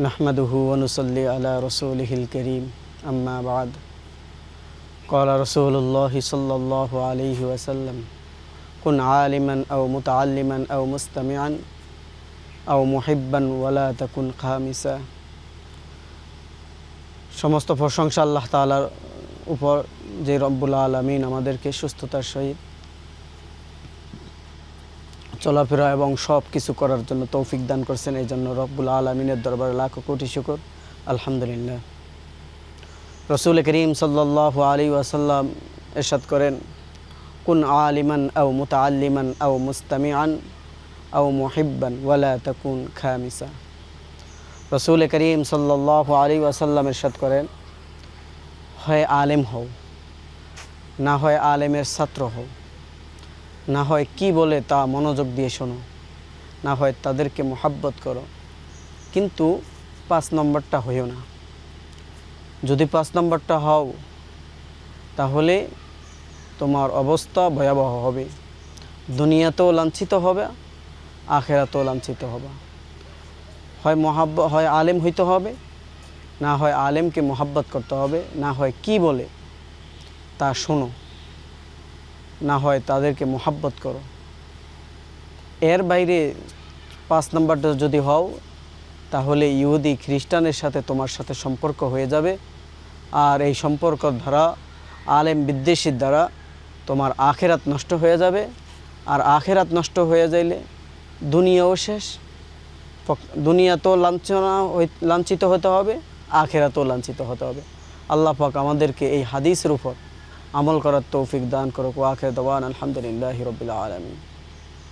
نحمده ونصلي على رسوله الكريم أما بعد قال رسول الله صلى الله عليه وسلم كن عالما أو متعلما أو مستمعا أو محبا ولا تكن خامسا সমস্ত প্রশংসা আল্লাহ তাআলার উপর যে রব্বুল আলমিন আমাদেরকে সুস্থতার সহিত চলাফেরা এবং সব কিছু করার জন্য তৌফিক দান করছেন এই জন্য রব্বুল আলমিনের দরবার লাখো কোটি শুকর। আলহামদুলিল্লাহ। রসুল করিম সাল্লাহ আলী ওয়াসাল্লাম এরশাদ করেন, কুন আলিমান আও মুতাআল্লিমান আও মুস্তামিআন আও মুহিব্বান ওয়ালা তাকুন খামিসা। রসুল করিম সাল্লাহ আলী ওয়াসাল্লাম এরশাদ করেন, হয় আলেম হও, না হয় আলেমের ছাত্র হও। না হয় কি বলে তা মনোযোগ দিয়ে শোনো, না হয় তাদেরকে মোহাব্বত করো। কিন্তু পাঁচ নম্বরটা হইও না। যদি পাঁচ নম্বরটা হও, তাহলে তোমার অবস্থা ভয়াবহ হবে। দুনিয়াতেও লাঞ্ছিত হবে, আখেরাতেও লাঞ্ছিত হবে। হয় মহাব্ব, হয় আলেম হইতে হবে, না হয় আলেমকে মোহাব্বত করতে হবে, না হয় কি বলে তা শোনো। না হয় তাদেরকে মোহাব্বত করো। এর বাইরে পাঁচ নম্বরটা যদি হও, তাহলে ইহুদি খ্রিস্টানের সাথে তোমার সাথে সম্পর্ক হয়ে যাবে। আর এই সম্পর্ক দ্বারা, আলেম বিদ্বেষীর দ্বারা তোমার আখেরাত নষ্ট হয়ে যাবে। আর আখেরাত নষ্ট হয়ে যাইলে দুনিয়াও শেষ। দুনিয়া তো লাঞ্ছনা লাঞ্ছিত হতে হবে, আখেরাতেও লাঞ্ছিত হতে হবে। আল্লাহ পাক আমাদেরকে এই হাদিসের উপর আমল করার তৌফিক দান করুক ওয়াখের দওয়ান আলহামদুলিল্লাহ রবিল আলমী